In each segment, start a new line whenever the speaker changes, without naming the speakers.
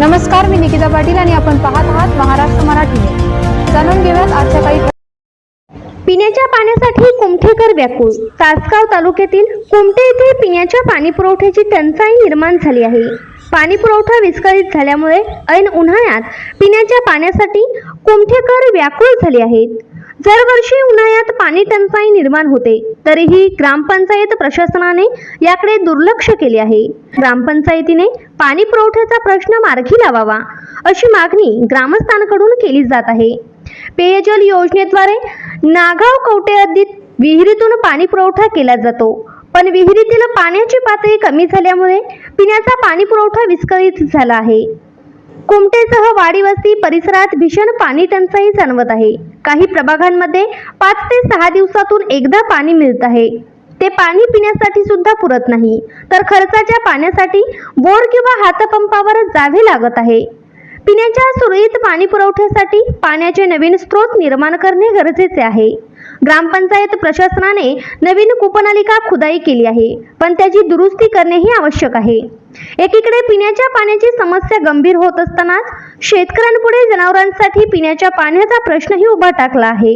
नमस्कार मी निकिता पाटील आणि आपण पाहत आहात महाराष्ट्र मराठी जाणून घेऊयात आजच्या काही
पिण्याच्या पाण्यासाठी कुमठेकर व्याकुळ. तासगाव तालुक्यातील कुमठे येथे पिण्याच्या पाणी पुरवठ्याची टंचाई निर्माण झाली आहे. पाणी पुरवठा विस्कळीत झाल्यामुळे ऐन उन्हाळ्यात पिण्याच्या पाण्यासाठी कुमठेकर व्याकुळ झाले आहेत. दरवर्षी उन्हाळ्यात पाणी टंचाई निर्माण होते. तरीही ग्रामपंचायत प्रशासनाने याकडे दुर्लक्ष केले आहे. ग्रामपंचायतीने पाणी पुरवठ्याचा प्रश्न मार्गी लावावा अशी मागणी ग्रामस्थांकडून केली जात आहे. पेयजल योजनेद्वारे नागाव कवटे हद्दीत विहिरीतून पाणी पुरवठा केला जातो. पण विहिरीतील पाण्याची पातळी कमी झाल्यामुळे पिण्याचा पाणी पुरवठा विस्कळीत झाला आहे. कुमटेसह वाडी वस्ती परिसरात भीषण पाणी टंचाई जाणवत आहे. काही प्रभागांमध्ये पाच ते सहा दिवसातून एकदा पाणी मिळत आहे. ते पाणी पिण्यासाठी सुद्धा पुरत नाही. तर खर्चाच्या पाण्यासाठी बोर किंवा हातपंपावर जावे लागत आहे. पिण्याच्या सुरळीत पाणी पुरवठ्यासाठी पाण्याचे नवीन स्रोत निर्माण करणे गरजेचे आहे. ग्रामपंचायत प्रशासनाने नवीन कूपनलिका खुदाई केली आहे पण त्याची दुरुस्ती करणेही आवश्यक आहे. एकीकडे पिण्याच्या पाण्याची समस्या गंभीर होत असतानाच शेतकऱ्यांपुढे जनावरांसाठी पिण्याच्या पाण्याचा प्रश्नही उभा टाकला आहे.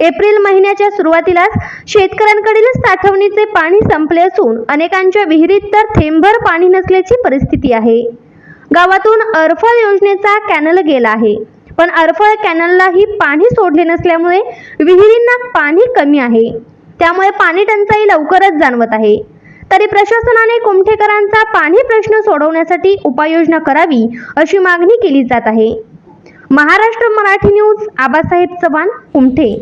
एप्रिल महिन्याच्या सुरुवातीलाच शेतकऱ्यांकडील साठवणीचे पाणी संपले असून अनेकांच्या विहिरीत तर थेंबभर पाणी नसल्याची परिस्थिती आहे. गावातून अरफळ योजनेचा कॅनल गेला आहे. पण अरफळ कॅनललाही पाणी सोडले नसल्यामुळे विहिरींना पाणी कमी आहे. त्यामुळे पाणी टंचाई लवकरच जाणवत आहे. तरी प्रशासनाने कुमठेकरांचा पाणी प्रश्न सोडवण्यासाठी उपाययोजना करावी अशी मागणी केली जात आहे. महाराष्ट्र मराठी न्यूज आबासाहेब चव्हाण कुमठे.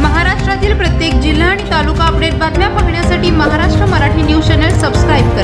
महाराष्ट्रातील प्रत्येक जिल्हा आणि तालुका अपडेट बातम्या पाहण्यासाठी Maharashtra Marathi news channel subscribe